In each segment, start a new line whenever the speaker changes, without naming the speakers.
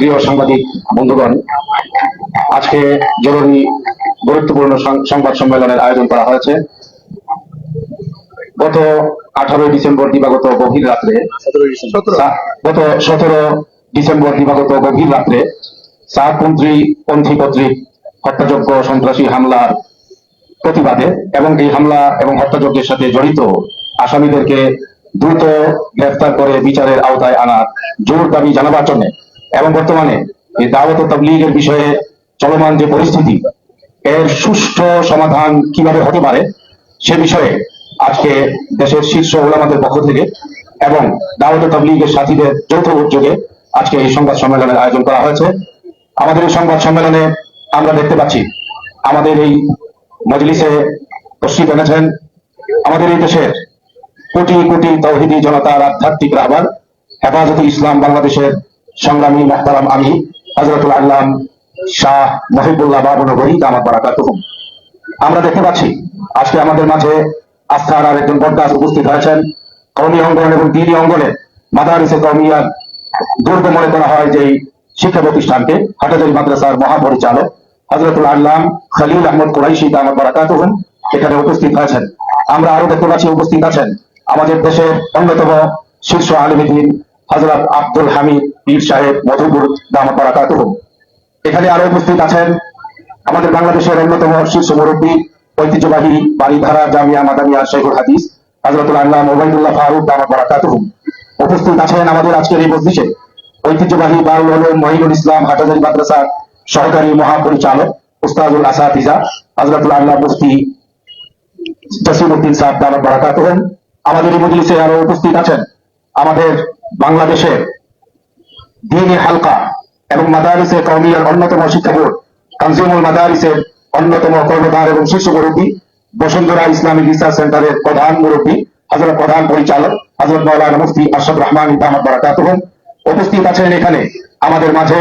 প্রিয় সাংবাদিক বন্ধুগণ আজকে জরুরি গুরুত্বপূর্ণ সংবাদ সম্মেলনের আয়োজন করা হয়েছে। গত আঠারোই ডিসেম্বর দিবাগত গভীর রাত্রে গত সতেরো ডিসেম্বর দিবাগত গভীর রাত্রে সাতপন্থী পন্থী কর্তৃক হত্যাযোগ্য সন্ত্রাসী হামলার প্রতিবাদে এবং এই হামলা এবং হত্যাযজ্ঞের সাথে জড়িত আসামিদেরকে দ্রুত গ্রেফতার করে বিচারের আওতায় আনার জোর দাবি জানাবার জন্য এবং বর্তমানে এই দাওয়াত তবলিগের বিষয়ে চলমান যে পরিস্থিতি, এর সুষ্ঠু সমাধান কীভাবে হতে পারে সে বিষয়ে আজকে দেশের শীর্ষ ওলামাদের পক্ষ থেকে এবং দাওয়াত তবলিগের সাথীদের যৌথ উদ্যোগে আজকে এই সংবাদ সম্মেলনের আয়োজন করা হয়েছে। আমাদের এই সংবাদ সম্মেলনে আমরা দেখতে পাচ্ছি, আমাদের এই মজলিসে তশরিফ এনেছেন আমাদের এই দেশের কোটি কোটি তৌহিদি জনতার আধ্যাত্মিক রাহবার হেফাজতে ইসলাম বাংলাদেশের সংগ্রামী মোহতারাম আমি হজরতুল আল্লাম শাহ মহিবুল্লাহ বাবনগরী দামাত বারাকাতুহুম আমরা দেখতে পাচ্ছি, আজকে আমাদের মাঝে আস্থার আর একজন বরদাস উপস্থিত হয়েছেন। কৌমি অঙ্গন এবং দিনী অঙ্গনে মাদারিসে কৌমিয়ার দুর্গ মনে করা হয় যে শিক্ষা প্রতিষ্ঠানকে হাটাজারি মাদ্রাসার মহাপরিচালক হজরতুল আল্লাম খলিল আহমদ কুরাইশি দামাত বারাকাতুহুম এখানে উপস্থিত হয়েছেন। আমরা আরও দেখতে পাচ্ছি, উপস্থিত আছেন আমাদের দেশের অন্যতম শীর্ষ আলমীদিন হজরত আব্দুল হামিদ পীর সাহেব মধুপুর দামাত বারাকাতুহুম এখানে আরও উপস্থিত আছেন আমাদের বাংলাদেশের অন্যতম শীর্ষ মুরব্বী, ঐতিহ্যবাহী বাড়িধারা জামিয়া মাদানিয়া শেখুল হাদিস হজরতুল আল্লাহ ওবায়দুল্লাহ ফারুক দামাত বারাকাতুহুম উপস্থিত আছেন আমাদের আজকের এই মসজিদে ঐতিহ্যবাহী বারুল হলুম মহিনুল ইসলাম হাটাজারি মাদ্রাসার সহকারী মহাপরিচালক উস্তাদুল আসাদিজা হজরতুল আল্লাহ মুফতি জসিমুদ্দিন সাহেব দামাত বারাকাতুহুম আমাদের এই মজলিসে আরও উপস্থিত আছেন আমাদের বাংলাদেশের দিনী হালকা এবং মাদারিসে কৌমিয়ার অন্যতম শিক্ষা বোর্ড কনজিউমার মাদারিসের অন্যতম কর্মধার এবং শীর্ষ মুরব্বী, বসুন্ধরা ইসলামিক রিসার্চ সেন্টারের প্রধান মুরব্বী হজরত প্রধান পরিচালক, হজরত মৌলানা মুফতি আশরফ রহমান ইদামত বারাকাতুহুম উপস্থিত আছেন এখানে আমাদের মাঝে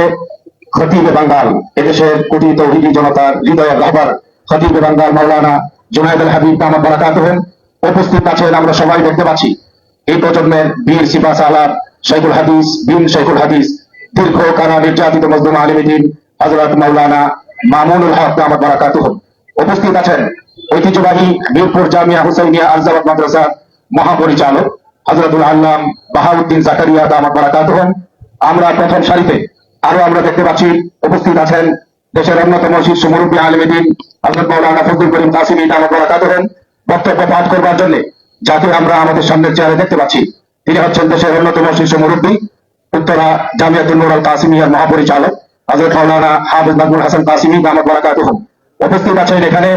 খতিবে বাঙ্গাল, এদেশের কোটি তৌহিদি জনতার হৃদয়ের রাহবার খতিবে বাঙ্গাল মৌলানা জুনায়দ আল হাবিব দামাত বারাকাতুহুম উপস্থিত আছেন, আমরা সবাই দেখতে পাচ্ছি। এই প্রজন্মের বীর সিপা সালার শেখুল হাদিস বিন শেখুল হাদিস, দীর্ঘ কারা নির্যাতিত মজদুম আলিমিদ্দিন হজরত মৌলানা মামুনুল হক দামাত বারাকাতুহুম উপস্থিত আছেন ঐতিহ্যবাহী মিরপুর জামিয়া হুসাইনিয়া আরজাবাদ মাদ্রাসার মহাপরিচালক হজরতুল আল্লাম বাহাউদ্দিন জাকারিয়া দামাত বারাকাতুহুম আমরা প্রথম সারিতে আরও আমরা দেখতে পাচ্ছি উপস্থিত আছেন দেশের অন্যতম শীর্ষ মুরব্বী আলমেদিন হজরত মৌলানা ফজলুল করিম কাসিমি দামাত বারাকাতুহুম বক্তব্য পাঠ করবার জন্য যাকে আমরা আমাদের সামনের চেয়ারে দেখতে পাচ্ছি, তিনি হচ্ছেন দেশের অন্যতম শীর্ষ মুরব্বী, উত্তরা জামিয়াতুল নুর আল কাসিমিয়ার মহাপরিচালক হজরত মৌলানা হাফিজ নাজমুল হাসান কাসিমি দামাত বারাকাতুহুম উপস্থিত আছেন এখানে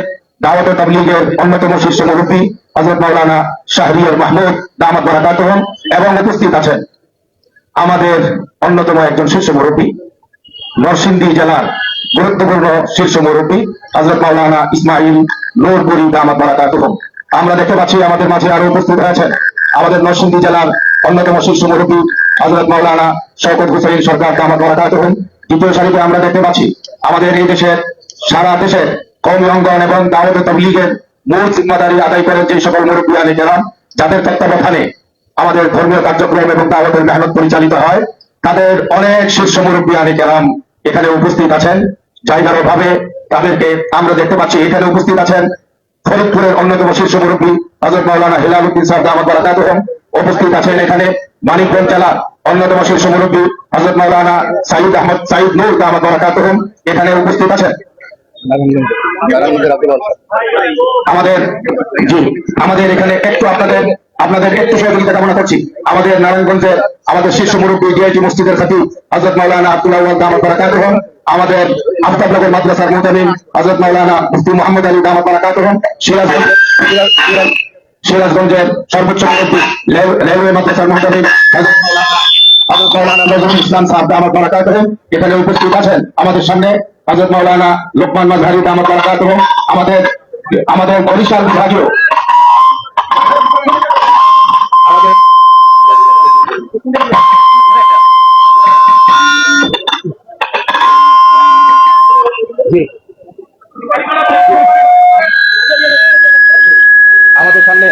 দাওয়াত তাবলীগের অন্যতম শীর্ষ মুরব্বী হজরত মৌলানা শাহরিয়ার মাহমুদ দামাত বারাকাতুহুম এবং উপস্থিত আছেন আমাদের অন্যতম একজন শীর্ষ মুরব্বী, নরসিংদী জেলার গুরুত্বপূর্ণ শীর্ষ মুরব্বী হজরত মাওলানা ইসমাইল নূরপুরি দামাত বারাকাতুহুম আমরা দেখতে পাচ্ছি আমাদের মাঝে আরও উপস্থিত হয়েছেন আমাদের নরসিংদী জেলার অন্যতম শীর্ষ মুরব্বী হজরত মাওলানা শওকত হুসাইন সরকার দামাত বারাকাতুহুম দ্বিতীয় সারিতে আমরা দেখতে পাচ্ছি আমাদের এই দেশের সারা দেশের কৌমি অঙ্গন এবং দাওয়াত তবলিগের মূল জিম্মাদারি আদায় করেন যে সকল মুরব্বী আলী কেরাম যাদের তত্ত্বাবধানে আমাদের ধর্মীয় কার্যক্রম এবং দাওয়াতের মেহনত পরিচালিত হয়, তাদের অনেক শীর্ষ মুরব্বী আলী কেরাম এখানে উপস্থিত আছেন। জায়গার অভাবে তাদেরকে আমরা দেখতে পাচ্ছি, এখানে উপস্থিত আছেন ফরিদপুরের অন্যতম শীর্ষ মুরব্বী হজরত মৌলানা হেলাল উদ্দিন সাহেব দামাত বারাকাতুহুম উপস্থিত আছেন এখানে। মানিকগঞ্জ জেলার অন্যতম শীর্ষ মুরব্বী হজরত মৌলানা সাইদ আহমদ সাইদ নূর দামাত বারাকাতুহুম এখানে উপস্থিত আছেন। আমাদের জি আমাদের এখানে একটু আপনাদের আপনাদের একটু সহযোগিতা কামনা করছি। আমাদের নারায়ণগঞ্জের আমাদের শীর্ষ মুরব্বী ডিআইটি মসজিদের খাতি হজরত মাওলানা আব্দুল্লাহ দামাত বারাকাতুহুম আমাদের আফতাবনগর মাদ্রাসার মুহতামিম হজরত মাওলানা মুফতি মোহাম্মদ আলী দামাত সিরাজ- সিরাজগঞ্জের সর্বোচ্চ মুরব্বী রেলওয়ে মাদ্রাসার মুহতামিম হজরত নজরুল ইসলাম সাহেব বারাকাতুহুম এখানে উপস্থিত আছেন আমাদের সামনে মাওলানা লোকমান বারাকাতুহুম আমাদের আমাদের বরিশাল বিভাগীয় আমাদের জি। আমাদের সামনে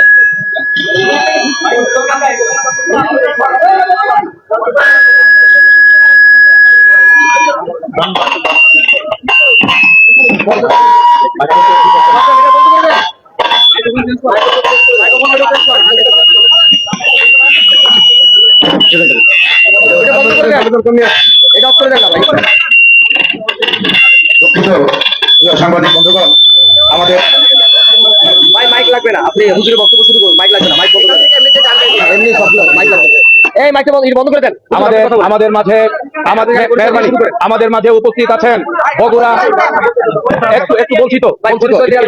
নিয়ে এটা অফ করে দেন না ভাই
দুঃখিত প্রিয় সাংবাদিক বন্ধুগণ আমাদের
ভাই মাইক লাগবে না আপনি হুজুরের বক্তব্য শুরু করুন মাইক লাগবে না মাইক বন্ধ করে এমনি মাইক লাগবে এই মাইকটা বন্ধ করে দেন।
আমাদের আমাদের মাঝে আমাদের মেহরবানি আমাদের মাঝে উপস্থিত আছেন বগুড়া। একটু একটু বলছি তো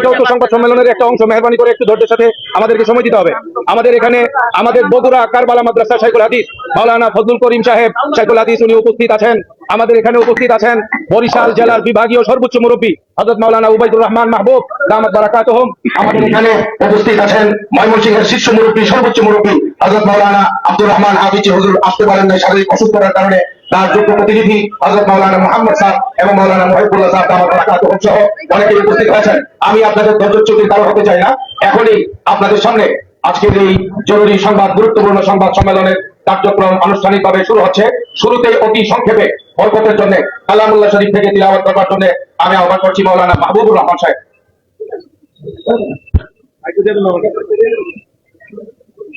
যৌথ সংবাদ সম্মেলনের একটা অংশ মেহরবানি করে একটু ধৈর্যের সাথে আমাদেরকে সময় দিতে হবে। আমাদের এখানে আমাদের বগুড়া কারবালা মাদ্রাসা শাইখুল হাদিস মাওলানা ফজলুল করিম সাহেব শাইখুল হাদিস উনি উপস্থিত আছেন। আমাদের এখানে উপস্থিত আছেন বরিশাল জেলার বিভাগীয় সর্বোচ্চ মুরব্বী হযরত মাওলানা উবাইদুর রহমান মাহবুব দামাত বারাকাতুহুম।
আমাদের এখানে উপস্থিত আছেন ময়মনসিংহের শীর্ষ মুরব্বী সর্বোচ্চ মুরব্বী হজরত মাওলানা আব্দুর রহমান হাফিজি হুজুর আসতে পারেন না শারীরিক অসুস্থতার কারণে তার যোগ্য প্রতিনিধি হজরত মাওলানা মোহাম্মদ সাহেব এবং মাওলানা মহিবুল্লাহ সাহেব দামাত বারাকাতুহুম সহ অনেকেই উপস্থিত আছেন আমি আপনাদের ধৈর্যচ্যুতির কারণ হতে চাই না। এখনই আপনাদের সামনে আজকের এই জরুরি সংবাদ, গুরুত্বপূর্ণ সংবাদ সম্মেলনের কার্যক্রম আনুষ্ঠানিকভাবে শুরু হচ্ছে। শুরুতেই অতি সংক্ষেপে বরকতের জন্য, কালামুল্লাহ শরীফ থেকে তিলাওয়াত করবার জন্য আমি আহ্বান করছি মাওলানা মাহবুবুর রহমান সাহেব।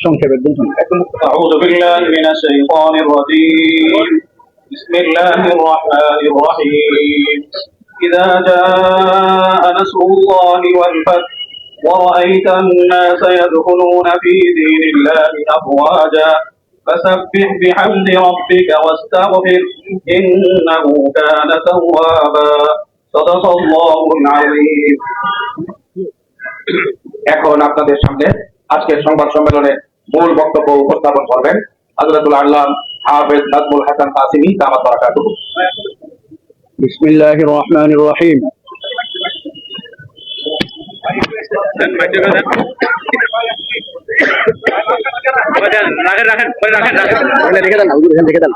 সংক্ষেপে
أعوذ بالله من الشيطان الرجيم بسم الله الرحمن الرحيم إذا جاء نصر الله والفتح ورأيت الناس يدخلون في دين الله أفواجا فسبح بحمد ربك واستغفر إنه كان توابا صدق الله العظيم
এখন আপনাদের সামনে আজকের সংবাদ সম্মেলনে মূল বক্তব্য উপস্থাপন করবেন হযরতুল আল্লাহ হাফেজ নাজমুল হাসান কাসিমি দামাত বারাকাতুহু।
বিসমিল্লাহির রহমানির রহিম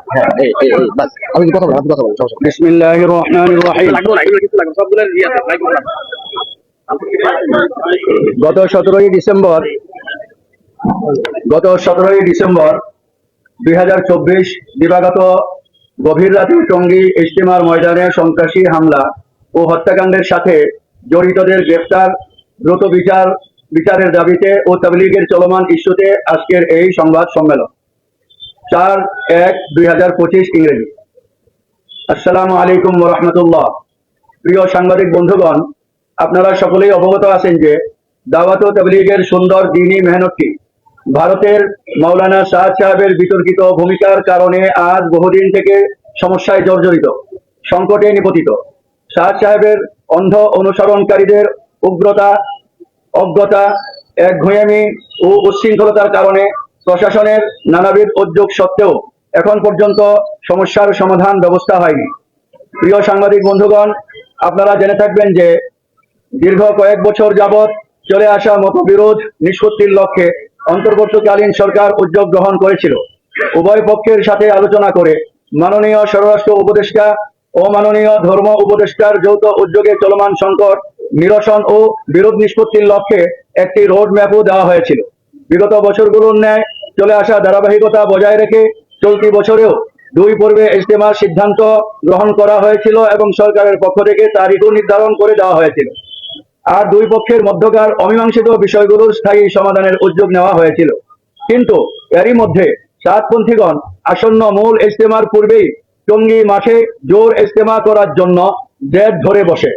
হ্যাঁ।
বিসমিল্লাহির রহমানির রহিম গত সতেরোই ডিসেম্বর গত সতেরোই ডিসেম্বর দুই দিবাগত গভীর রাতে টঙ্গী ইজতেমার ময়দানে সন্ত্রাসী হামলা ও হত্যাকাণ্ডের সাথে জড়িতদের গ্রেফতার দ্রুত বিচার, বিচারের দাবিতে ও তাবলিগের চলমান ইস্যুতে আজকের এই সংবাদ সম্মেলন। চার এক দুই হাজার পঁচিশ ইংরেজি। আসসালামু আলাইকুম রহমতুল্লাহ। প্রিয় সাংবাদিক বন্ধুগণ, আপনারা সকলেই অবগত আছেন যে দাওয়াত তাবলীগের সুন্দর দিনী মেহনতটি ভারতের মাওলানা শাহ সাহেবের বিতর্কিত ভূমিকার কারণে আজ বহুদিন থেকে সমস্যায় জর্জরিত, সংকটে নিপতিত। শাহ সাহেবের অন্ধ অনুসরণকারীদের উগ্রতা, অজ্ঞতা একঘেয়েমি ও উচ্ছৃঙ্খলতার কারণে প্রশাসনের নানাবিধ উদ্যোগ সত্ত্বেও এখন পর্যন্ত সমস্যার সমাধান ব্যবস্থা হয়নি। প্রিয় সাংবাদিক বন্ধুগণ, আপনারা জেনে থাকবেন যে দীর্ঘ কয়েক বছর যাবৎ চলে আসা মতবিরোধ নিষ্পত্তির লক্ষ্যে অন্তর্বর্তীকালীন সরকার উদ্যোগ গ্রহণ করেছিল। উভয় পক্ষের সাথে আলোচনা করে মাননীয় স্বরাষ্ট্র উপদেষ্টা ও মাননীয় ধর্ম উপদেষ্টার যৌথ উদ্যোগে চলমান সংকট নিরসন ও বিরোধ নিষ্পত্তির লক্ষ্যে একটি রোড ম্যাপও দেওয়া হয়েছিল। বিগত বছরগুলোর ন্যায় চলে আসা ধারাবাহিকতা বজায় রেখে চলতি বছরেও দুই পর্বে ইজতেমার সিদ্ধান্ত গ্রহণ করা হয়েছিল এবং সরকারের পক্ষ থেকে তারিখও নির্ধারণ করে দেওয়া হয়েছিল। আর দুই পক্ষের মধ্যকার অমীমাংসিত বিষয়গুলোর স্থায়ী সমাধানের উদ্যোগ নেওয়া হয়েছিল। কিন্তু এরই মধ্যে সাতপন্থীগণ আসন্ন মূল ইজতেমার পূর্বেই টঙ্গী মাঠে জোর ইজতেমা করার জন্য জেদ ধরে বসে।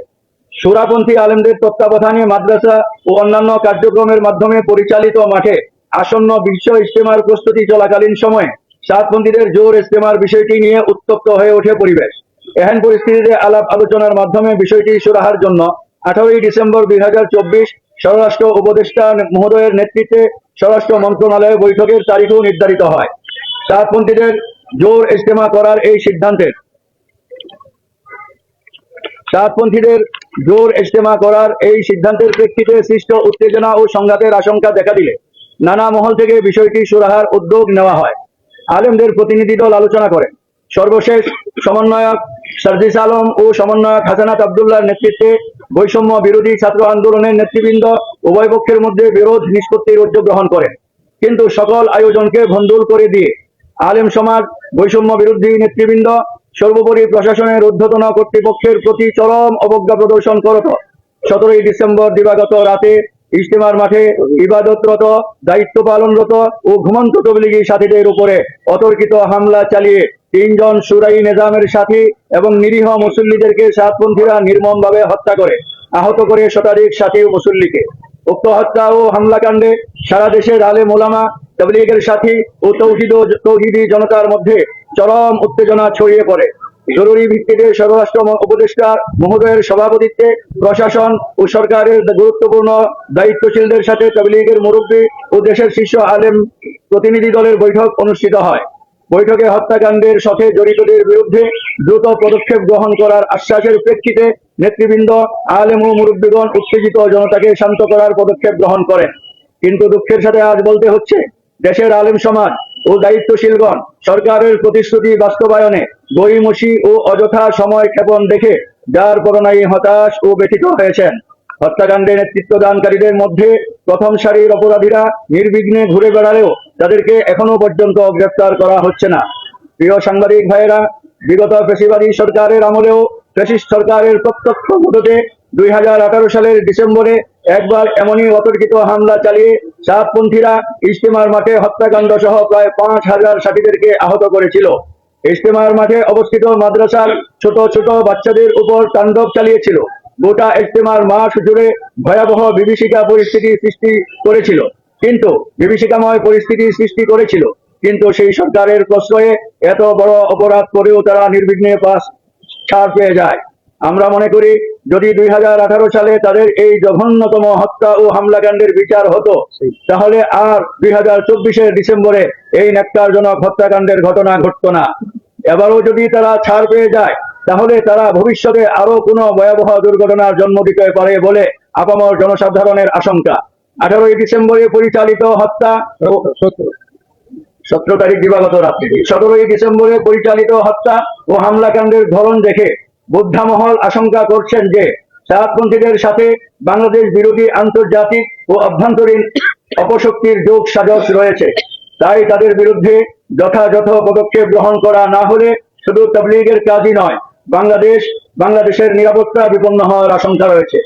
সুরাপন্থী আলেমদের তত্ত্বাবধানে মাদ্রাসা ও অন্যান্য কার্যক্রমের মাধ্যমে পরিচালিত মাঠে আসন্ন বিশ্ব ইজতেমার প্রস্তুতি চলাকালীন সময়ে সাতপন্থীদের জোর ইজতেমার বিষয়টি নিয়ে উত্তপ্ত হয়ে ওঠে পরিবেশ। এহেন পরিস্থিতিতে আলাপ আলোচনার মাধ্যমে বিষয়টি সুরাহার জন্য আঠারোই ডিসেম্বর দুই হাজার চব্বিশ স্বরাষ্ট্র উপদেষ্টা মহোদয়ের নেতৃত্বে স্বরাষ্ট্র মন্ত্রণালয় বৈঠকের তারিখও নির্ধারিত হয়। সাতপন্থীদের জোর ইজতেমা করার এই সিদ্ধান্তের। সাতপন্থীদের জোর ইজতেমা করার এই সিদ্ধান্তের প্রেক্ষিতে সৃষ্ট উত্তেজনা ও সংঘাতের আশঙ্কা দেখা দিলে নানা মহল থেকে বিষয়টি সুরাহার উদ্যোগ নেওয়া হয়। আলেমদের প্রতিনিধি দল আলোচনা করেন। সর্বশেষ সমন্বয়ক সার্জিস আলম ও সমন্বয়ক হাসানাত আবদুল্লাহর নেতৃত্বে বৈষম্য বিরোধী ছাত্র আন্দোলনের নেতৃবৃন্দ উভয় পক্ষের মধ্যে বিরোধ নিষ্পত্তির উদ্যোগ গ্রহণ করেন। কিন্তু সকল আয়োজনকে ভণ্ডুল করে দিয়ে আলেম সমাজ, বৈষম্য বিরোধী নেতৃবৃন্দ, সর্বোপরি প্রশাসনের ঊর্ধ্বতন কর্তৃপক্ষের প্রতি চরম অবজ্ঞা প্রদর্শন করত। সতেরোই ডিসেম্বর দিবাগত রাতে ইজতেমার মাঠে ইবাদতরত, দায়িত্ব পালনরত ও ঘুমন্ত তবলিগি সাথীদের উপরে অতর্কিত হামলা চালিয়ে তিনজন সুরাই নেজামের সাথী এবং নিরীহ মুসল্লিদেরকে সাতপন্থীরা নির্মমভাবে হত্যা করে। আহত করে শতাধিক সাথী মুসল্লিকে। উক্ত হত্যা ও হামলাকাণ্ডে সারা দেশের আলে মোলামা তবলিগের সাথী ও তৌহিদ তৌহিদি জনতার মধ্যে চরম উত্তেজনা ছড়িয়ে পড়ে। জরুরি ভিত্তিতে স্বরাষ্ট্র উপদেষ্টা মহোদয়ের সভাপতিত্বে প্রশাসন ও সরকারের গুরুত্বপূর্ণ দায়িত্বশীলদের সাথে তবলিগের মুরব্বী ও দেশের শীর্ষ আলেম প্রতিনিধি দলের বৈঠক অনুষ্ঠিত হয়। বৈঠকে হত্যাকাণ্ডের সাথে জড়িতদের বিরুদ্ধে দ্রুত পদক্ষেপ গ্রহণ করার আশ্বাসের প্রেক্ষিতে নেতৃবৃন্দ আলেম ও মুরব্বীগণ উত্তেজিত জনতাকে শান্ত করার পদক্ষেপ গ্রহণ করেন। কিন্তু দুঃখের সাথে আজ বলতে হচ্ছে, দেশের আলেম সমাজ ও দায়িত্বশীলগণ সরকারের প্রতিশ্রুতি বাস্তবায়নে গড়িমসি ও অযথা সময় ক্ষেপণ দেখে যার করোনায় হতাশ ও ব্যথিত হয়েছেন। হত্যাকাণ্ডে নেতৃত্ব দানকারীদের মধ্যে প্রথম সারির অপরাধীরা নির্বিঘ্নে ঘুরে বেড়ালেও তাদেরকে এখনও পর্যন্ত গ্রেফতার করা হচ্ছে না। প্রিয় সাংবাদিক ভাইয়েরা, বিগত ফেসিবাদী সরকারের আমলেও ফেসিস্ট সরকারের প্রত্যক্ষ মদতে দুই হাজার আঠারো সালের ডিসেম্বরে একবার এমনই অতর্কিত হামলা চালিয়ে সাতপন্থীরা ইজতেমার মাঠে হত্যাকাণ্ড সহ প্রায় পাঁচ হাজার সাথীদেরকে আহত করেছিল। ইজতেমার মাঠে অবস্থিত মাদ্রাসার ছোট ছোট বাচ্চাদের উপর তাণ্ডব চালিয়েছিল। গোটা ইজতেমার মাঠ জুড়ে ভয়াবহ বিভীষিকা পরিস্থিতি সৃষ্টি করেছিল। কিন্তু বিভীষিকাময় পরিস্থিতি সৃষ্টি করেছিল। কিন্তু সেই সরকারের প্রশ্রয়ে এত বড় অপরাধ করেও তারা নির্বিঘ্নে পাস ছাড় পেয়ে যায়। আমরা মনে করি, যদি দুই হাজার আঠারো সালে তাদের এই জঘন্যতম হত্যা ও হামলাকাণ্ডের বিচার হতো, তাহলে আর দুই হাজার চব্বিশের ডিসেম্বরে এই নেকটারজনক হত্যাকাণ্ডের ঘটনা ঘটতো না। এবারও যদি তারা ছাড় পেয়ে যায় তাহলে তারা ভবিষ্যতে আরও কোনো ভয়াবহ দুর্ঘটনার জন্ম দিতে পারে বলে আপামর জনসাধারণের আশঙ্কা। আঠারোই ডিসেম্বরে পরিচালিত হত্যা সতেরো তারিখ দিবাগত রাত্রে। সতেরোই ডিসেম্বরে পরিচালিত হত্যা ও হামলাকাণ্ডের ধরন দেখে বুদ্ধামহল আশঙ্কা করছেন যে সাতপন্থীদের সাথে বাংলাদেশ বিরোধী আন্তর্জাতিক ও অভ্যন্তরীণ অপশক্তির যোগ সাজস রয়েছে। তাই তাদের বিরুদ্ধে যথাযথ পদক্ষেপ গ্রহণ করা না হলে শুধু তবলিগের কাজই নয় বাংলাদেশ, বাংলাদেশের নিরাপত্তা বিপন্ন হওয়ার আশঙ্কা রয়েছে।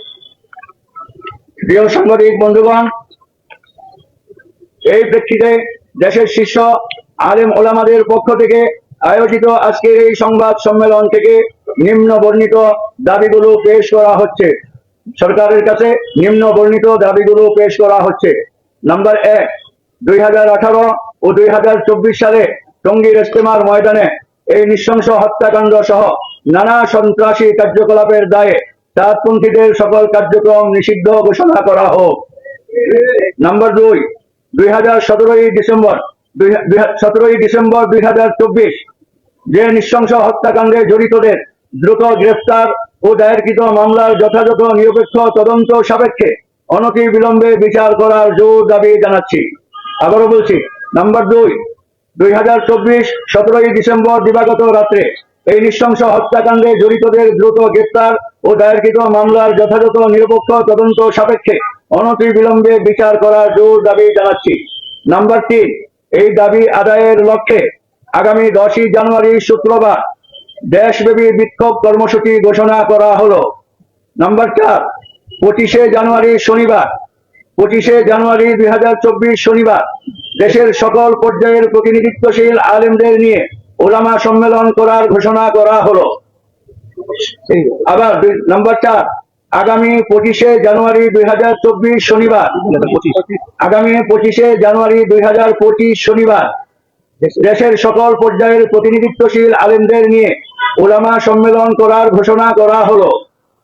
প্রিয় সাংবাদিক, বন্ধুগণ, এই প্রেক্ষিতে দেশের শীর্ষ আলেম ওলামাদের পক্ষ থেকে আয়োজিত আজকের এই সংবাদ সম্মেলন থেকে নিম্ন বর্ণিত দাবিগুলো পেশ করা হচ্ছে। সরকারের কাছে নিম্ন বর্ণিত দাবিগুলো পেশ করা হচ্ছে। নাম্বার এক, দুই ও দুই হাজার চব্বিশ সালে টঙ্গীর ইস্তেমার ময়দানে এই নৃশংস হত্যাকাণ্ড সহ নানা সন্ত্রাসী কার্যকলাপের দায়ে চাঁদপন্থীদের সকল কার্যক্রম নিষিদ্ধ ঘোষণা করা হোক। নাম্বার দুই দুই হাজার সতেরোই ডিসেম্বর সতেরোই ডিসেম্বর দুই হাজার চব্বিশ, যে নৃশংস হত্যাকাণ্ডে জড়িতদের দ্রুত গ্রেফতার ও দায়েরকৃত মামলার যথাযথ নিরপেক্ষ তদন্ত সাপেক্ষে অনতি বিলম্বে বিচার করার জোর দাবি জানাচ্ছি। আবারও বলছি, নাম্বার দুই দুই হাজার চব্বিশ সতেরোই ডিসেম্বর দিবাগত রাত্রে এই নৃশংস হত্যাকাণ্ডে জড়িতদের দ্রুত গ্রেপ্তার ও দায়েরকৃত মামলার যথাযথ নিরপেক্ষ তদন্ত সাপেক্ষে অনতি বিলম্বে বিচার করার জোর দাবি জানাচ্ছি। নাম্বার তিন, এই দাবি আদায়ের লক্ষ্যে আগামী দশই জানুয়ারি শুক্রবার দেশব্যাপী বিক্ষোভ কর্মসূচি ঘোষণা করা হলো। নাম্বার চার, পঁচিশে জানুয়ারি শনিবার, পঁচিশে জানুয়ারি দুই হাজার চব্বিশ শনিবার দেশের সকল পর্যায়ের প্রতিনিধিত্বশীল আলেমদের নিয়ে ওলামা সম্মেলন করার ঘোষণা করা হলো। আবার নাম্বার চার আগামী পঁচিশে জানুয়ারি দুই হাজার চব্বিশ শনিবার। আগামী পঁচিশে জানুয়ারি দুই হাজার পঁচিশ শনিবার। দেশের সকল পর্যায়ের প্রতিনিধিত্বশীল আলেমদের নিয়ে ওলামা সম্মেলন করার ঘোষণা করা হলো।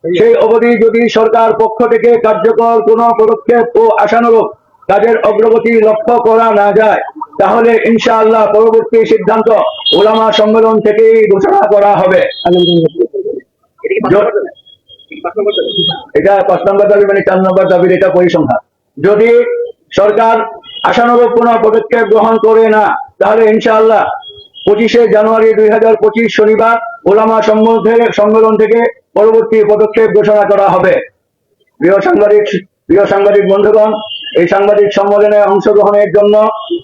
সেই অবধি যদি সরকার পক্ষ থেকে কার্যকর কোনো পদক্ষেপ ও আশানুরূপ কাজের অগ্রগতি লক্ষ্য করা না যায় তাহলে ইনশাআল্লাহ পরবর্তী সিদ্ধান্ত ওলামা সম্মেলন থেকেই ঘোষণা করা হবে। এটা পাঁচ নম্বর দাবি মানে চার নম্বর দাবির এটা পরিসংখ্যান। যদি সরকার আশানুরূপ কোন পদক্ষেপ গ্রহণ করে না তাহলে ইনশাআল্লাহ পঁচিশে জানুয়ারি দুই হাজার পঁচিশ শনিবার ওলামা সম্মেলন থেকে সম্মেলন থেকে পরবর্তী পদক্ষেপ ঘোষণা করা হবে। প্রিয় সাংবাদিক প্রিয় সাংবাদিক বন্ধুগণ এই সাংবাদিক সম্মেলনে অংশগ্রহণের জন্য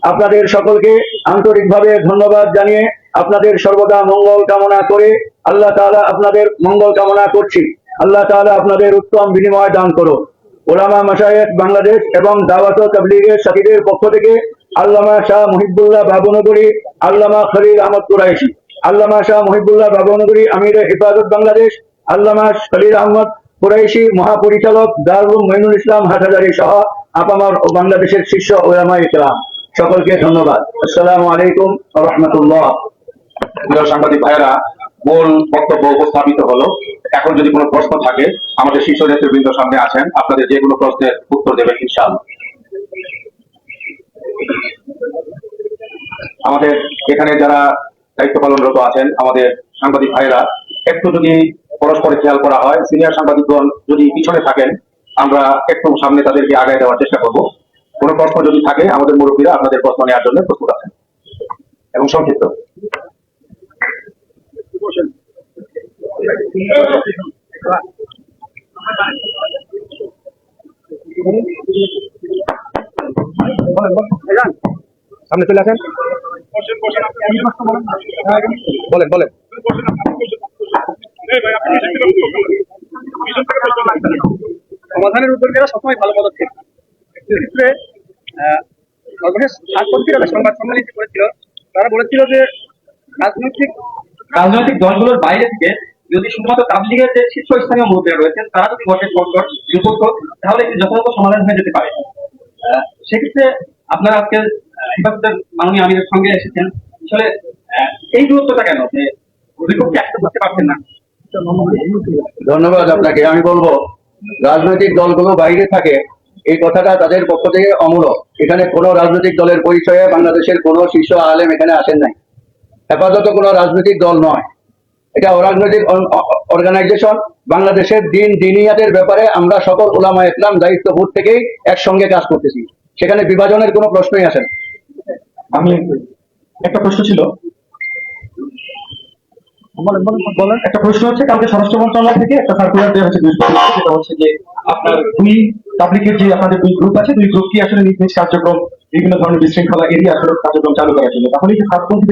আপনাদের সকলকে আন্তরিকভাবে ধন্যবাদ জানিয়ে আপনাদের সর্বদা মঙ্গল কামনা করে আল্লাহ তাআলা আপনাদের মঙ্গল কামনা করছি। আল্লাহ তাআলা আপনাদের উত্তম বিনিময় দান করুন। ওলামা মাসায়েক বাংলাদেশ এবং দাওয়াত তাবলিগের সাথীদের পক্ষ থেকে আল্লামা শাহ মহিবুল্লাহ বাবুনগরী, আল্লামা খলিল আহমদ কুরাইশি, আল্লামা শাহ মহিবুল্লাহ বাবনগরী, আমির হেফাজত বাংলাদেশ, আল্লামা খলিল আহমদ কুরাইশি মহাপরিচালক দারুল মইনুল ইসলাম হাটহাজারী সহ আপামার বাংলাদেশের শীর্ষ ওলামা ইকরাম সকলকে ধন্যবাদ। আসসালামু আলাইকুম রহমতুল্লাহ।
প্রিয় সাংবাদিক ভাইয়েরা, মূল বক্তব্য উপস্থাপিত হলো, এখন যদি কোনো প্রশ্ন থাকে, আমাদের শীর্ষ নেতৃবৃন্দ সামনে আছেন, আপনাদের যে কোনো প্রশ্নের উত্তর দেবেন ইনশাআল্লাহ। আমাদের এখানে যারা দায়িত্ব পালনরত আছেন, আমাদের সাংবাদিক ভাইয়েরা, একটু যদি পরস্পরে খেয়াল করা হয়, সিনিয়র সাংবাদিকগণ যদি পিছনে থাকেন আমরা একটু সামনে তাদেরকে আগায় দেওয়ার চেষ্টা করব। কোনো প্রশ্ন যদি থাকে, আমাদের মুরব্বীরা আপনাদের প্রশ্ন নেওয়ার জন্য প্রস্তুত আছেন। এবং সংক্ষিপ্ত।
সামনে চলে আসেন। বলেন বলেন।
সমাধানের উপর উদ্যোগীরা সবসময় ভালো পদক্ষেপ। এক্ষেত্রে আহ, সর্বশেষ সংবাদ সম্মেলন করেছিল তারা বলেছিল যে রাজনৈতিক রাজনৈতিক দলগুলোর বাইরে থেকে যদি শুধুমাত্র তাবলিগের যে শীর্ষস্থানীয় মুরব্বীরা রয়েছেন তারা যদি বসে করত বিপক্ষ তাহলে একটি যথাযথ সমাধান হয়ে যেতে পারে। আহ, সেক্ষেত্রে আপনারা আজকে হেফাজতের মাননীয় আমিরের সঙ্গে এসেছেন। আসলে আহ, এই দূরত্বটা কেন? যে বিপক্ষে একসাথে করতে পারছেন না।
ধন্যবাদ আপনাকে আমি বলব রাজনৈতিক দলগুলো বাইরে থাকে, এই কথাটা তাদের পক্ষ থেকে অমূলক। এখানে কোনো রাজনৈতিক দলের পরিচয়ে বাংলাদেশের কোনো শীর্ষ আলেম এখানে আসেন নাই। হেফাজত কোনো রাজনৈতিক দল নয়। এটা অরাজনৈতিক অর্গানাইজেশন। বাংলাদেশের দিন দিনিয়াতের ব্যাপারে আমরা সকল ওলামা ইসলাম দায়িত্ববোধ থেকেই একসঙ্গে কাজ করতেছি। সেখানে বিভাজনের কোনো প্রশ্নই আসে না।
আমি একটা প্রশ্ন ছিল একটা প্রশ্ন হচ্ছে, কালকে স্বরাষ্ট্র মন্ত্রণালয় থেকে একটা সার্কুলার দেওয়া হয়েছে সেটা হচ্ছে যে আপনার দুই পাবলিকের যে আপনাদের দুই গ্রুপ আছে, দুই গ্রুপকে আসলে নিজ নিজ কার্যক্রম, বিভিন্ন ধরনের বিশৃঙ্খলা আসলে কার্যক্রম চালু করার জন্য? তাহলে যে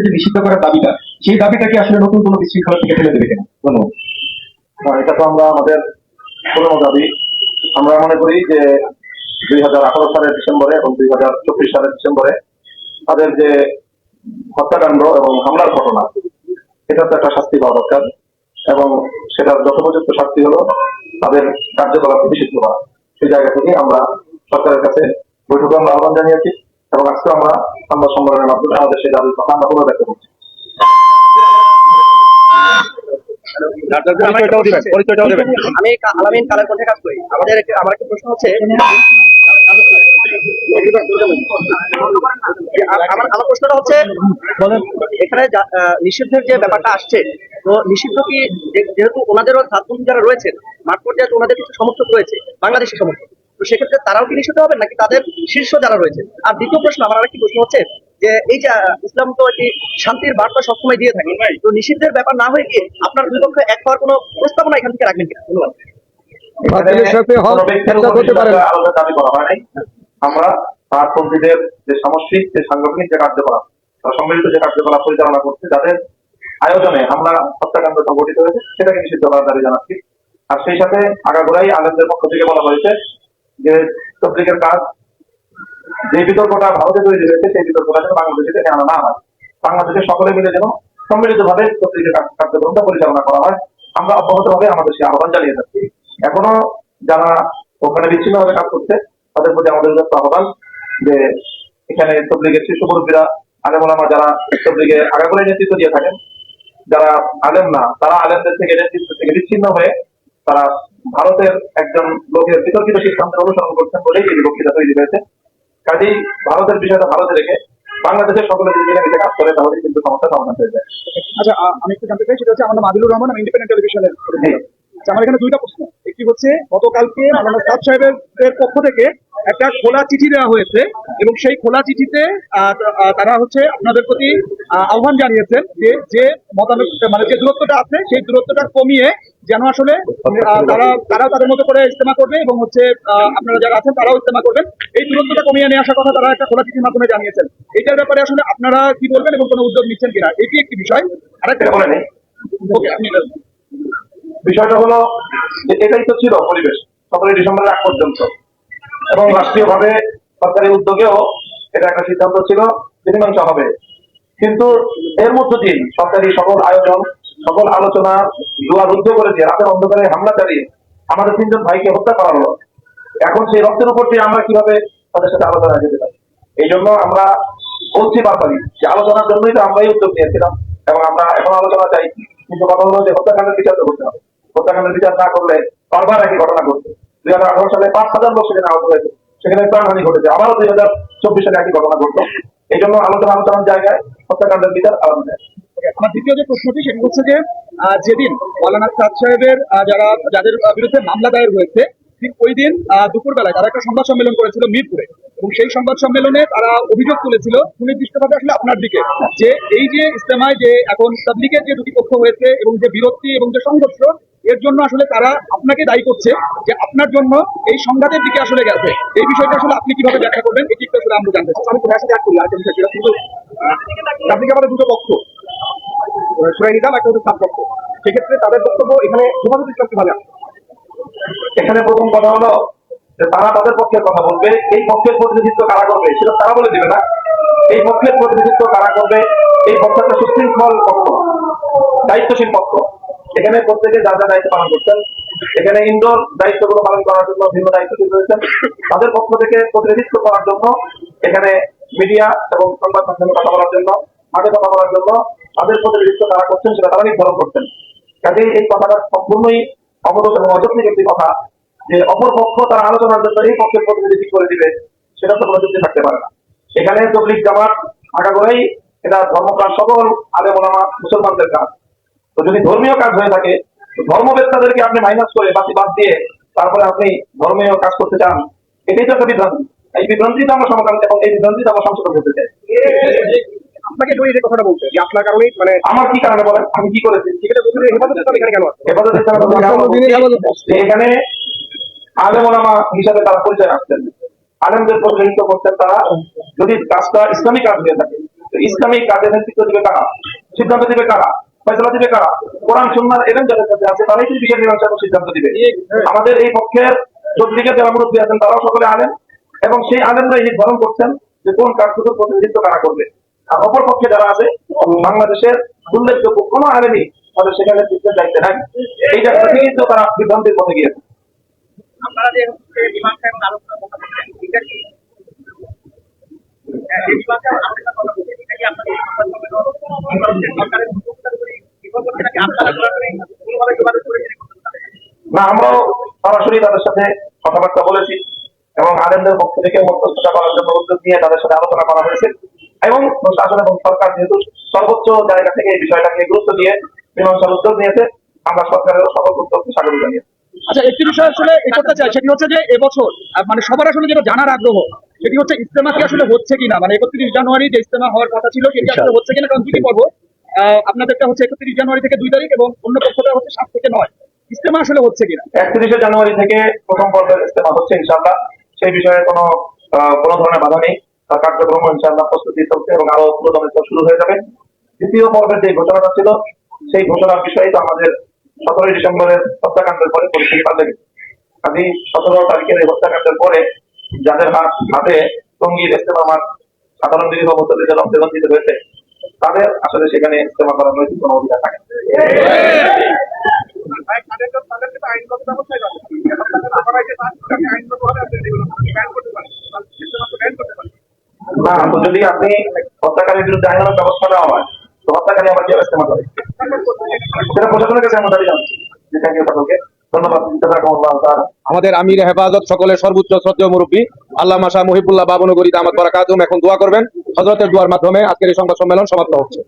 যে নিষিদ্ধ করার দাবিটা, সেই দাবিটা কি আসলে নতুন কোনো বিশৃঙ্খলা থেকে ফেলে দেবে কিনা? ধন্যবাদ।
এটা তো আমরা আমাদের দাবি। আমরা মনে করি যে দুই হাজার আঠারো সালের ডিসেম্বরে এবং দুই হাজার চব্বিশ সালের ডিসেম্বরে তাদের যে হত্যাকাণ্ড এবং হামলার ঘটনা এটা তো একটা শাস্তি পাওয়া দরকার। এবং সেটার যথোপযুক্ত শাস্তি হলো তাদের কার্যকলাপ নিষিদ্ধ করা। সেই জায়গা থেকে আমরা সরকারের কাছে বৈঠকে আমরা আহ্বান জানিয়েছি এবং আজকে আমরা সংবাদ সম্মেলনের মাধ্যমে আমাদের সেই দাবির কথা আমরা
পরিচয়টাও দেবেন
আমি আলামিন কালার কাজ করি। আমাদের আমার একটা প্রশ্ন হচ্ছে আমার আমার প্রশ্নটা হচ্ছে এখানে নিষিদ্ধের যে ব্যাপারটা আসছে তো নিষিদ্ধ কি যেহেতু ওনাদেরও যারা রয়েছেন মাঠ পর্যায়ে ওনাদের কিছু সমর্থক রয়েছে বাংলাদেশি সমর্থক তো সেক্ষেত্রে তারাও কি নিষিদ্ধ হবেন নাকি তাদের শীর্ষ যারা রয়েছে? আর দ্বিতীয় প্রশ্ন আমার আরেকটি প্রশ্ন হচ্ছে যে এই যে ইসলাম তো একটি শান্তির বার্তা সবসময় দিয়ে থাকে তো নিষিদ্ধের ব্যাপার না হয়ে গিয়ে আপনার দুই পক্ষে এক হওয়ার কোনো প্রস্তাবনা এখান থেকে রাখবেন কিনা? ধন্যবাদ।
বাতিলের সাথে
দাবি করা হয় নাই? আমরা পাকপন্থীদের যে সামষ্টিক যে সাংগঠনিক যে কার্যকলাপ, বা সম্মিলিত যে কার্যকলাপ পরিচালনা করছে যাদের আয়োজনে হামলা হত্যাকাণ্ড সংঘটিত হয়েছে, সেটাকে নিষিদ্ধ করার দাবি জানাচ্ছি। আর সেই সাথে আগাগোড়াই আলেমদের পক্ষ থেকে বলা হয়েছে যে তবলিগের কাজ যে বিতর্কটা ভারতে তৈরি হয়েছে, সেই বিতর্কটা যেন বাংলাদেশে আনা না হয়। বাংলাদেশের সকলে মিলে যেন সম্মিলিত ভাবে তবলিগের কার্যক্রমটা পরিচালনা করা হয়, আমরা অব্যাহত ভাবে আমাদের সেই আহ্বান জানিয়ে যাচ্ছি এখনও যারা ওখানে বিচ্ছিন্ন ভাবে কাজ করছে তাদের প্রতি আমাদের উদ্দেশ্য আহ্বান যে এখানে তবলিগের শীর্ষ মুরব্বীরা আলেম ওলামা যারা তবলিগে আগাগোড়াই নেতৃত্ব দিয়ে থাকেন যারা আলেম না তারা আলেমদের থেকে নেতৃত্ব থেকে বিচ্ছিন্ন হয়ে তারা ভারতের একজন লোকের বিতর্কিত সিদ্ধান্তের অনুসরণ করছেন বলেই এই বক্তৃতা তৈরি হয়েছে। কাজেই ভারতের বিষয়টা ভারতে রেখে বাংলাদেশের সকলে যদি কাজ করে তাহলে কিন্তু সমস্যা সমাধান হয়ে যায়।
আচ্ছা আমি একটু জানতে চাই সেটা হচ্ছে আমার নাম আদিলুর রহমান আমি ইন্ডিপেন্ডেন্ট টেলিভিশনের আচ্ছা আমার এখানে দুইটা প্রশ্ন। হচ্ছে গতকালকে মালানা সাদ সাহেবের পক্ষ থেকে একটা খোলা চিঠি দেওয়া হয়েছে এবং সেই খোলা চিঠিতে তারা হচ্ছে আপনাদের প্রতি আহ্বান জানিয়েছেন যে যে মতামত মানে যে দূরত্বটা আছে সেই দূরত্বটা কমিয়ে যেন আসলে তারা তারা তাদের মতো করে ইস্তেমা করবে এবং হচ্ছে আহ, আপনারা যারা আছেন তারাও ইস্তেমা করবেন। এই দূরত্বটা কমিয়ে নিয়ে আসার কথা তারা একটা খোলা চিঠির মাধ্যমে জানিয়েছেন। এটার ব্যাপারে আসলে আপনারা কি বলবেন এবং কোনো উদ্যোগ নিচ্ছেন কিনা? এটি একটি বিষয়। আরেকটা ওকে আপনি
বিষয়টা হলো এটাই তো ছিল পরিবেশ সতেরোই ডিসেম্বরের আগ পর্যন্ত। এবং রাষ্ট্রীয়ভাবে সরকারি উদ্যোগেও এটা একটা সিদ্ধান্ত ছিল, মীমাংসা হবে। কিন্তু এর মধ্য দিয়ে সরকারি সকল আয়োজন, সকল আলোচনা জুয়া রুদ্ধ করে দিয়ে রাতের অন্ধকারে হামলা চালিয়ে আমাদের তিনজন ভাইকে হত্যা করা হলো। এখন সেই রক্তের উপর দিয়ে আমরা কীভাবে তাদের সাথে আলোচনা যেতে পারি? এই জন্য আমরা বলছি বারবারই যে আলোচনার জন্যই তো আমরাই উদ্যোগ নিয়েছিলাম এবং আমরা এখন আলোচনা চাই, কিন্তু কথা হলো যে হত্যাকাণ্ডের বিচার করতে হবে। হত্যাকাণ্ডের বিচার না করলে বারবার একই ঘটনা ঘটছে। দুই হাজার আঠারো সালে পাঁচ হাজার লোক সেখানে আহত হয়েছে। সেখানে প্রাণহানি ঘটেছে। আবারও দুই হাজার চব্বিশ সালে একই ঘটনা ঘটলো। এই জন্য আলোচনা আলোচনার জায়গায় হত্যাকাণ্ডের বিচার আলাদা যায়
আমার দ্বিতীয় যে প্রশ্নটি সেটি হচ্ছে যে যেদিন মৌলানা সাদ সাহেবের যারা, যাদের বিরুদ্ধে মামলা দায়ের হয়েছে, ঠিক ওই দিন দুপুর বেলায় তারা একটা সংবাদ সম্মেলন করেছিল মিরপুরে। এবং সেই সংবাদ সম্মেলনে তারা অভিযোগ তুলেছিল সুনির্দিষ্টভাবে আসলে আপনার দিকে যে এই যে ইস্তেমায় যে এখন তাবলিকের যে দুটি পক্ষ হয়েছে এবং যে বিরক্তি এবং যে সংঘর্ষ এর জন্য আসলে তারা আপনাকে দায়ী করছে যে আপনার জন্য এই সংঘাতের দিকে আসলে গেছে। এই বিষয়টা আসলে আপনি কীভাবে ব্যাখ্যা করবেন? এটি আসলে আমরা জানতে চাই। আমি তো ভাষা করি, আরেকটা বিষয় ছিল কিন্তু তাবলিকে আমাদের দুটো পক্ষ? সুরাই একটা হচ্ছে সাত পক্ষ। সেক্ষেত্রে তাদের বক্তব্য এখানে যোগাযোগ ইসলাম কীভাবে
এখানে প্রথম কথা হলো তারা তাদের পক্ষের কথা বলবে। এই পক্ষের প্রতিনিধিত্ব কারা করবে সেটা তারা বলে দিবে না। এই পক্ষের প্রতিনিধিত্ব কারা করবে? এই পক্ষ একটা সুশৃঙ্খল পক্ষ, দায়িত্বশীল পক্ষ। এখানে প্রত্যেকে যা যা দায়িত্ব পালন করছেন। এখানে ইনডোর দায়িত্বগুলো পালন করার জন্য ভিন্ন দায়িত্বশীল রয়েছেন। তাদের পক্ষ থেকে প্রতিনিধিত্ব করার জন্য এখানে মিডিয়া এবং সংবাদ মাধ্যমে কথা বলার জন্য, মাঠে কথা বলার জন্য তাদের প্রতিনিধিত্ব তারা করছেন, সেটা তারা নির্ধারণ করছেন। কাজেই এই কথাটা সম্পূর্ণই অবগত এবং অযৌক্তিক একটি কথা যে অপর পক্ষ তারা আলোচনার জন্য এই পক্ষের প্রতিনিধি করে দিবে, সেটা তো কোনো যুক্তি থাকতে পারে না। এখানে তবলিক জামাত, আগাগোড়াই এটা ধর্মপ্রাণ সকল আলে মোলামা মুসলমানদের কাজ। তো যদি ধর্মীয় কাজ হয়ে থাকে ধর্মবেত্তাদেরকে আপনি মাইনাস করে বাকি বাদ দিয়ে তারপরে আপনি ধর্মীয় কাজ করতে চান এটাই তো একটা বিভ্রান্তি। এই বিভ্রান্তিটা আমরা সমাধান এবং এই বিভ্রান্তিটা আমরা সংশোধন করতে চাই।
আপনাকে জড়িয়ে যে কথাটা বলছে যে আপনার কারণেই মানে
আমার কি কারণে বলেন? আমি কি করেছি?
সেক্ষেত্রে বলছে হেফাজত ইসলাম এখানে কেন আছে
হেফাজত এখানে আলেম ওলামা হিসাবে তারা পরিচয় আসছেন আলেমদের প্রতিনিধিত্ব করছেন তারা। যদি কাজটা ইসলামিক কাজ হয়ে থাকে তো ইসলামিক কাজের নেতৃত্ব দিবে কারা? সিদ্ধান্ত দিবে কারা? ফয়সলা দিবে কারা? কোরআন সুন্নার এলেন যাদের কাছে আছে তারাই কিন্তু বিষয় মীমাংসা এবং সিদ্ধান্ত দিবে। আমাদের এই পক্ষের চব্বিশের যারা মুরব্বী আছেন তারাও সকলে আলেম। এবং সেই আলেমরা নির্ধারণ করছেন যে কোন কাজটুকুর প্রতিনিধিত্ব কারা করবে। আর অপর পক্ষে যারা আছে বাংলাদেশের উল্লেখযোগ্য কোনো আলেমই তাদের সেখানে নেতৃত্বের দায়িত্বে নাই। এই জায়গা থেকেই তো তারা বিভ্রান্তির পথে গিয়েছে।
আপনারা
না, আমরাও সরাসরি তাদের সাথে কথাবার্তা বলেছি এবং আলেমদের পক্ষ থেকে মধ্যস্থতা করার জন্য উদ্যোগ নিয়ে তাদের সাথে আলোচনা করা হয়েছে। এবং প্রশাসন এবং সরকার যেহেতু সর্বোচ্চ জায়গা থেকে এই বিষয়টাকে গুরুত্ব দিয়ে মীমাংসার উদ্যোগ নিয়েছে, আমরা সরকারের সকল উদ্যোগকে স্বাগত জানিয়েছি
আচ্ছা একটি বিষয় আসলে করতে চাই, সেটি হচ্ছে যে এবছর মানে সবার আসলে যেটা জানার আগ্রহ, সেটি হচ্ছে ইস্তেমা কি আসলে হচ্ছে কিনা? মানে একত্রিশ জানুয়ারি যে ইস্তেমা হওয়ার কথা ছিল, সেটি আসলে হচ্ছে কিনা, কারণ দুটি পর্ব। আপনাদেরটা হচ্ছে একত্রিশ জানুয়ারি থেকে দুই তারিখ এবং অন্য পক্ষটা হচ্ছে সাত থেকে নয়। ইস্তেমা আসলে হচ্ছে কিনা?
একত্রিশে জানুয়ারি থেকে প্রথম পর্বের ইস্তেমা হচ্ছে ইনশাল্লাহ সেই বিষয়ে কোনো কোনো ধরনের বাধা নেই। কার্যক্রম ইনশাল্লাহ প্রস্তুতি চলছে এবং আরও পুরোদমে শুরু হয়ে যাবে। দ্বিতীয় পর্বের যে ঘোষণাটা ছিল, সেই ঘোষণার বিষয়ে তো আমাদের সতেরোই ডিসেম্বরের হত্যাকাণ্ডের পরে পরিস্থিতি পাল্টে আমি সতেরো তারিখের এই হত্যাকাণ্ডের পরে যাদের হাত, হাতে টঙ্গির ইস্তেমা আমার সাধারণ বিধি মুসলিদের অংশগ্রহণ দিতে হয়েছে তাদের আসলে সেখানে ইস্তেমা করার নৈতিক কোনো অধিকার থাকে না। যদি আপনি হত্যাকারীর বিরুদ্ধে আইনানুগ ব্যবস্থা নেওয়া হয়, তো হত্যাকারী আবার ইস্তেমা করে? সেটা প্রশাসনের কাছে আমরা ইউ সকলকে।
আমাদের আমির হেফাজত সকলের সর্বোচ্চ শ্রদ্ধেয় মুরব্বী আল্লাহ মাসা মহিবুল্লাহ বাবনগরী দামাত করা কাজুম এখন দোয়া করবেন। হজরতের দোয়ার মাধ্যমে আজকের এই সংবাদ সম্মেলন সমাপ্ত হচ্ছে.